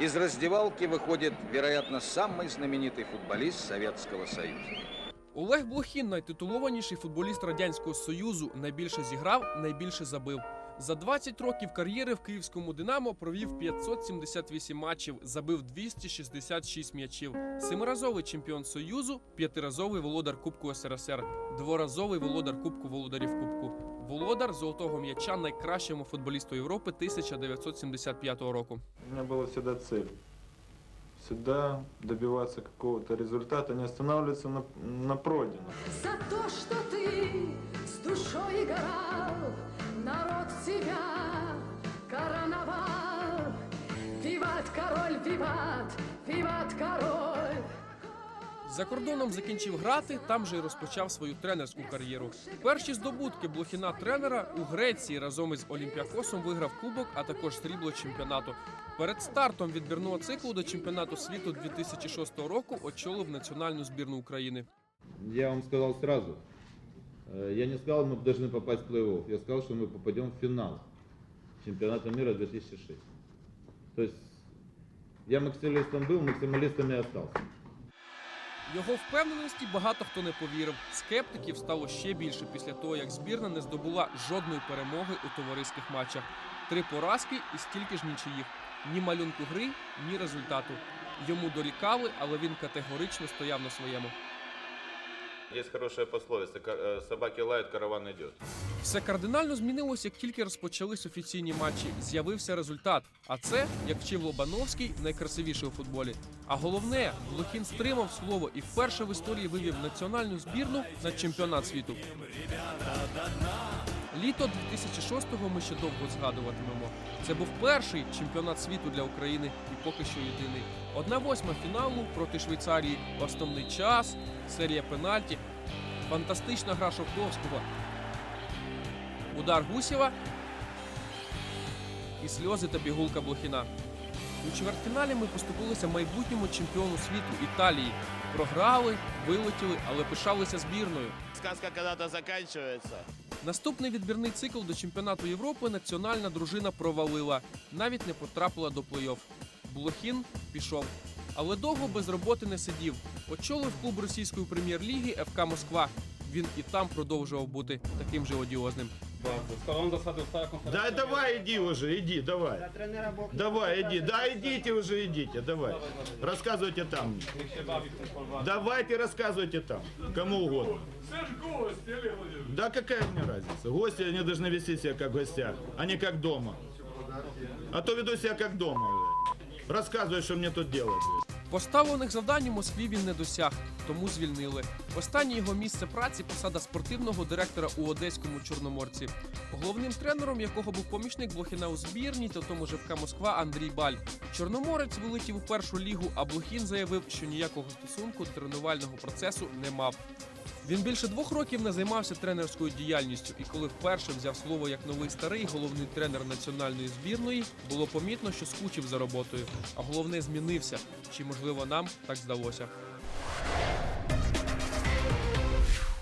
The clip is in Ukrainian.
из раздевалки выходит, вероятно, самый знаменитый футболист Советского Союза. Олег Блохін, найтитулованіший футболіст Радянського Союзу, найбільше зіграв, найбільше забив. За 20 років кар'єри в київському Динамо провів 578 матчів, забив 266 м'ячів. Семиразовий чемпіон Союзу, п'ятиразовий володар Кубку СРСР, дворазовий володар Кубку володарів Кубку. Володар золотого м'яча найкращому футболісту Європи 1975 року. У меня была всегда цель. Всегда добиваться какого-то результата, не останавливаться на, на пройденном. За то, что ты с душой играл, народ тебя короновал. Виват, король, виват, виват, король. За кордоном закінчив грати, там же й розпочав свою тренерську кар'єру. Перші здобутки блохіна тренера у Греції разом із Олімпіакосом виграв кубок, а також срібло чемпіонату. Перед стартом відбірного циклу до чемпіонату світу 2006 року очолив національну збірну України. Я вам сказал сразу. Э, Я не сказал, мы должны попасть в плей-офф. Я сказал, что мы попадем в финал чемпионата мира 2006. То есть я максималистом был, максималистом и остался. Його впевненості багато хто не повірив. Скептиків стало ще більше після того, як збірна не здобула жодної перемоги у товариських матчах. Три поразки і стільки ж нічиїх. Ні малюнку гри, ні результату. Йому дорікали, але він категорично стояв на своєму. Есть хорошая пословица, ка- э, собаки лают, караван идет. Все кардинально змінилось, як тільки розпочались офіційні матчі. З'явився результат. А це, як вчив Лобановський, найкрасивіше у футболі. А головне, Блохін стримав слово і вперше в історії вивів національну збірну на чемпіонат світу. Літо 2006-го ми ще довго згадуватимемо. Це був перший чемпіонат світу для України і поки що єдиний. Одна восьма фіналу проти Швейцарії. Основний час, серія пенальті, фантастична гра Шовковського, удар Гусєва і сльози та бігулка Блохіна. У чвертьфіналі ми поступилися майбутньому чемпіону світу Італії. Програли, вилетіли, але пишалися збірною. Сказка когда-то заканчивается. Наступний відбірний цикл до чемпіонату Європи національна дружина провалила, навіть не потрапила до плей-офф. Блохін пішов. Але довго без роботи не сидів. Очолив клуб російської прем'єр-ліги ФК Москва. Він і там продовжував бути таким же одіозним. Да давай иди уже, иди, давай. Давай, иди, да идите уже, идите, давай. Рассказывайте там. Давайте рассказывайте там, кому угодно. Да какая мне разница? Гости, они должны вести себя как гостя, а не как дома. А то веду себя как дома. блядь. Рассказывай, что мне тут делать. блядь. Поставлених завдань у Москві він не досяг, тому звільнили. Останнє його місце праці посада спортивного директора у одеському чорноморці. Головним тренером, якого був помічник Блохіна у збірні, та тому ЖФК Москва Андрій Баль. Чорноморець вилетів у першу лігу, а Блохін заявив, що ніякого стосунку до тренувального процесу не мав. Він більше двох років не займався тренерською діяльністю, і коли вперше взяв слово як новий старий головний тренер національної збірної, було помітно, що скучив за роботою. А головне змінився. Чи можливо нам так здалося?